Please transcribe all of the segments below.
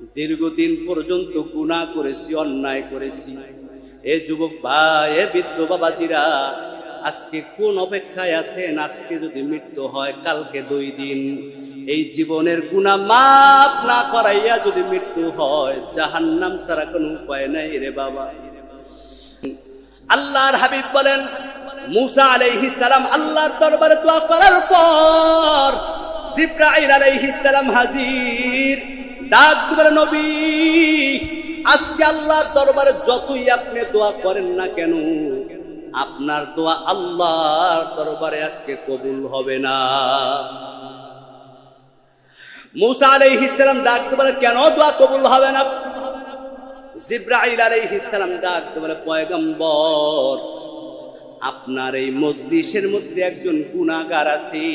দীর্ঘদিন পর্যন্ত গুনাহ করেছি, অন্যায় করেছি। এ যুবক ভাই, এ বৃদ্ধ বাবাজিরা, আজকে কোন অপেক্ষায় আছেন? আজকে যদি মৃত্যু হয়, কালকে দুই দিন। এই জীবনের গুণা মাপ না করাইয়া যদি মৃত্যু হয়, জাহান্নাম ছাড়া কোনো উপায় নাই রে বাবা। আল্লাহর হাবিব বলেন, মুসা আলাইহিস সালাম আল্লাহর দরবারে দোয়া করার পর জিব্রাইল আলাইহিস সালাম হাজির ডাক দিবেন নবী। আজকে আল্লাহর দরবারে যতই আপনি দোয়া করেন না কেন, আপনার দোয়া আল্লাহর দরবারে আজকে কবুল হবে না। মুসা আলাইহিস সালাম ডাক বলে, কেন দোয়া কবুল হবে না? জিব্রাইল আলাইহিস সালাম ডাক বলে, পয়গম্বর, আপনার এই মজলিসের মধ্যে একজন গুনাহগার আছে।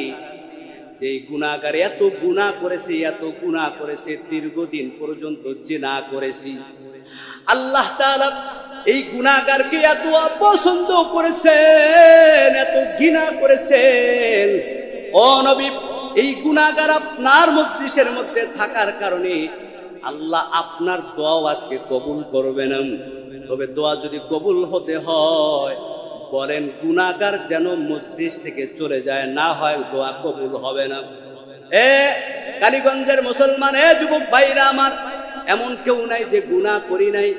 সেই গুনাহগার এত গুনাহ করেছে, এত গুনাহ করেছে, দীর্ঘদিন পর্যন্ত জেনা করেছি। আল্লাহ তাআলা এই গুনাহগারকে এত অপছন্দ করেছেন, এত ঘৃণা করেছেন। অনবী এই গুনাহগার আপনার মজলিসের মধ্যে থাকার কারণে আল্লাহ আপনার দোয়াও আজকে কবুল করবে না। তবে দোয়া যদি কবুল হতে হয় বলেন, গুনাহগার যেন মজলিস থেকে চলে যায়, না হয় দোয়া কবুল হবে না। এ কালীগঞ্জের মুসলমান, এ যুবক ভাইরা আমার, এমন কেউ নাই যে গুনাহ করি নাই।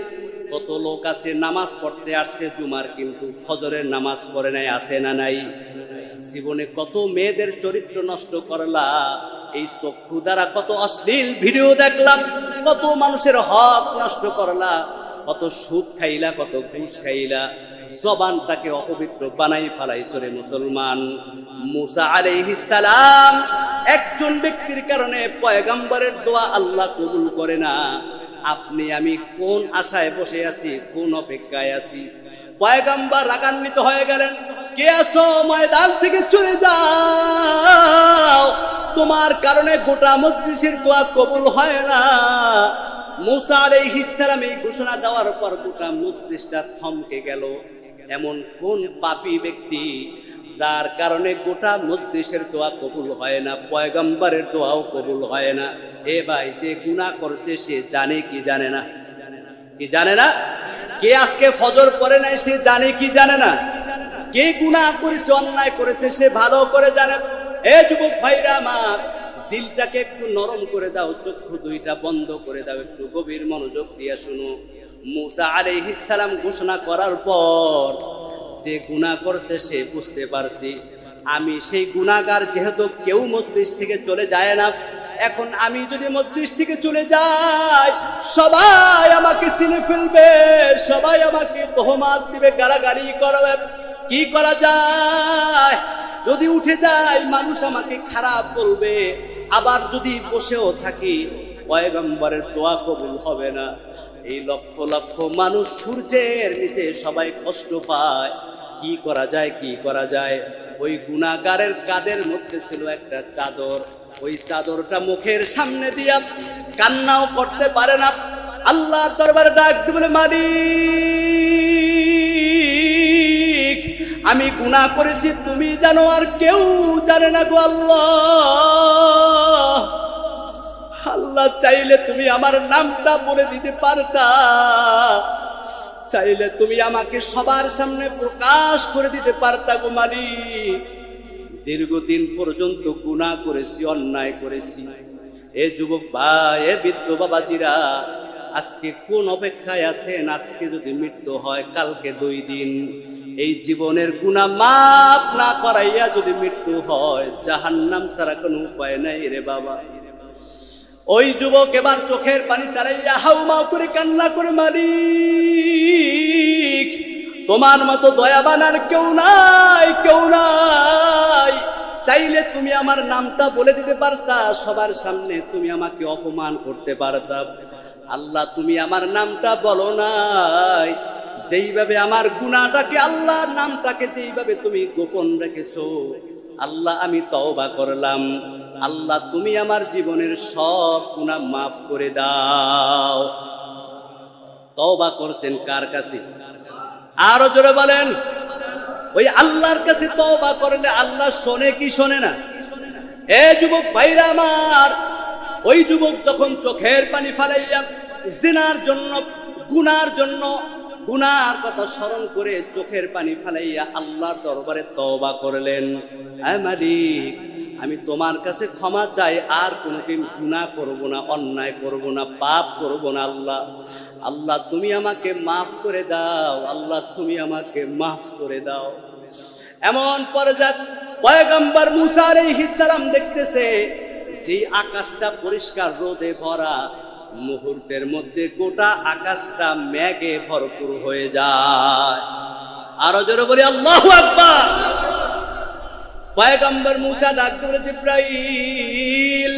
কত লোক আছে, নামাজ পড়তে আসছে জুমার, কিন্তু ফজরের নামাজ পড়ে নাই আসে না নাই? জীবনে কত মেয়েদের চরিত্র নষ্ট করলা এই চক্ষু দ্বারা কত অশ্লীল ভিডিও দেখলাম, কত মানুষের হক নষ্ট করলা কত সুদ খাইলা, কত ঘুষ খাইলা। জবানটাকে অপবিত্র বানাই ফেলাইছো রে মুসলমান। মুসা আলাইহিস সালাম একজন ব্যক্তির কারণে পয়গম্বরের দোয়া আল্লাহ কবুল করে না। আপনি আমি কোন আশায় বসে আছি, কোন অপেক্ষায় আছি? পয়গম্বর রাগান্বিত হয়ে গেলেন, কে আসো ময়দান থেকে চলে যাও। তোমার কারণে গোটা মজলিসের দোয়া কবুল হয় না। মুসা আলাইহিস সালাম এই ঘোষণা দেওয়ার পর গোটা মজলিসটা থমকে গেল। এমন কোন পাপী ব্যক্তি যার কারণে গোটা মজলিসের দোয়া কবুল হয় না, পয়গম্বরের দোয়াও কবুল হয় না? এ ভাই যে গুনাহ করছে, সে জানে কি জানে না? কি জানে না? কে আজকে ফজর পড়ে নাই, সে জানে কি জানে না? কে গুনাহ করেছে, অন্যায় করেছে, সে ভালো করে জানে এ যুবক ভাইরা আমার, দিলটাকে একটু নরম করে দাও, চক্ষু দুইটা বন্ধ করে দাও, একটু গভীর মনোযোগ দিয়ে শুনো। মুসা সালাম ঘোষণা করার পর যে গুনাহ করছে সে বুঝতে পারছি। আমি সেই গুনাহগার যেহেতু কেউ মজলিস থেকে চলে যায় না, এখন আমি যদি মজলিস থেকে চলে যাই, সবাই আমাকে চিনে ফেলবে, সবাই আমাকে বহমাত দিবে, গালাগালি করবে। কি করা যায়? যদি উঠে যায়, মানুষ আমাকে খারাপ বলবে। আবার যদি বসেও থাকি, পয়গম্বরের দোয়া কবুল হবে না। এই লক্ষ লক্ষ মানুষ সূর্যের নিচে সবাই কষ্ট পায়। কি করা যায়, কি করা যায়? ওই গুণাগারের কাদের মধ্যে ছিল একটা চাদর? ওই চাদরটা মুখের সামনে দিয়া কান্নাও করতে পারে না। আল্লাহ দরবারে ডাক বলে, মালিক, আমি গুনাহ করেছি, তুমি জানো আর কেউ জানে না গো আল্লাহ। আল্লাহ চাইলে তুমি আমার নামটা বলে দিতে পারতা। চাইলে তুমি আমাকে সবার সামনে প্রকাশ করে দিতে পারতা গো মালিক। দীর্ঘদিন পর্যন্ত গুনাহ করেছি, অন্যায় করেছি। এ যুবক ভাই, এ বৃদ্ধ বাবাজিরা, আজকে কোন অপেক্ষায় আছেন? আজকে যদি মৃত্যু হয়, কালকে দুই দিন। এই জীবনের গুণা মাফ না করাইয়া যদি মৃত্যু হয়, জাহান্নাম ছাড়া কোনো উপায় নাই রে বাবা। ওই যুবক এবার চোখের পানি চালাইয়া হাউমাউ করে কান্না করে মালিক, তোমার মতো দয়াবান আর কেউ নাই কেউ নাই। চাইলে তুমি আমার নামটা বলে দিতে পারতা, সবার সামনে তুমি আমাকে অপমান করতে পারতা। আল্লাহ, তুমি আমার নামটা বলো নাই। যেইভাবে আমার গুণাটাকে আল্লাহর নামটাকে যেইভাবে তুমি গোপন রেখেছো আল্লাহ, আমি তওবা করলাম। আল্লাহ, তুমি আমার জীবনের সব গুণা মাফ করে দাও। তওবা করছেন কার কাছে? আরও জোরে বলেন। ওই আল্লাহর কাছে তওবা করলে আল্লাহ শোনে কি শোনে না? এ যুবক ভাইরা আমার, ওই যুবক যখন চোখের পানি ফালাইয়া জিনার জন্য, গুনার জন্য গুনার কথা স্মরণ করে চোখের পানি ফালাইয়া আল্লাহর দরবারে তওবা করলেন। মালিক, আমি তোমার কাছে ক্ষমা চাই, আর কোনোদিন গুনাহ করব না, অন্যায় করব না, পাপ করব না, আল্লাহ। আল্লাহ, তুমি আমাকে মাফ করে দাও, আল্লাহ, তুমি আমাকে মাফ করে দাও। এমন পর্যায়ে পয়গম্বর মুসা আলাইহিস সালাম দেখতেছে যে আকাশটা পরিষ্কার, রোদে ভরা মুহূর্তের মধ্যে গোটা আকাশটা মেঘে ভরপুর হয়ে যায়। আরও জোরে বলি, আল্লাহু আকবার! পয়গম্বর মুসা ডাক করে জিব্রাইল,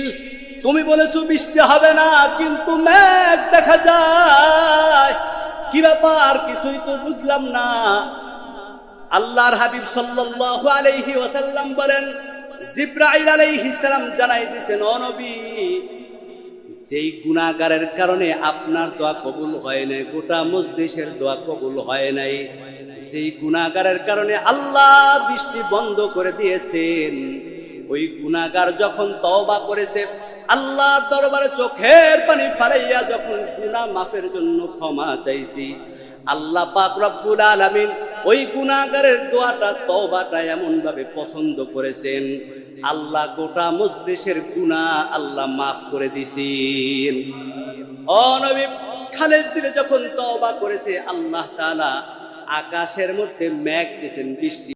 তুমি বলেছ বৃষ্টি হবে না, কিন্তু মেঘ দেখা যায়। কি ব্যাপার? কিছুই তো বুঝলাম না। আল্লাহর হাবিব সাল্লাল্লাহু আলাইহি ওয়াসাল্লাম বলেন, জিব্রাইল আলাইহিস সালাম জানাই দিয়েছেন, ও নবী যেই গুনাহগারের কারণে আপনার দোয়া কবুল হয় নাই, গোটা মজলিসের দোয়া কবুল হয় নাই সেই গুনাহগারের কারণে আল্লাহ দৃষ্টি বন্ধ করে দিয়েছেন, ওই গুনাহগার যখন তওবা করেছে, আল্লাহ দরবারে চোখের পানি ফালাইয়া যখন গুনাহ মাফের জন্য ক্ষমা চাইছি, আল্লাহ পাক রব্বুল আলামিন ওই গুনাহগারের দোয়াটা, তওবাটা এমন ভাবে পছন্দ করেছেন আল্লাহ গোটা মজলিসের গুণা আল্লাহ মাফ করে দিছেন। অনবী নবী, খালেদ দিলে যখন তবা করেছে, আল্লাহ তালা আকাশের মধ্যে মেঘ দিয়েছেন, বৃষ্টি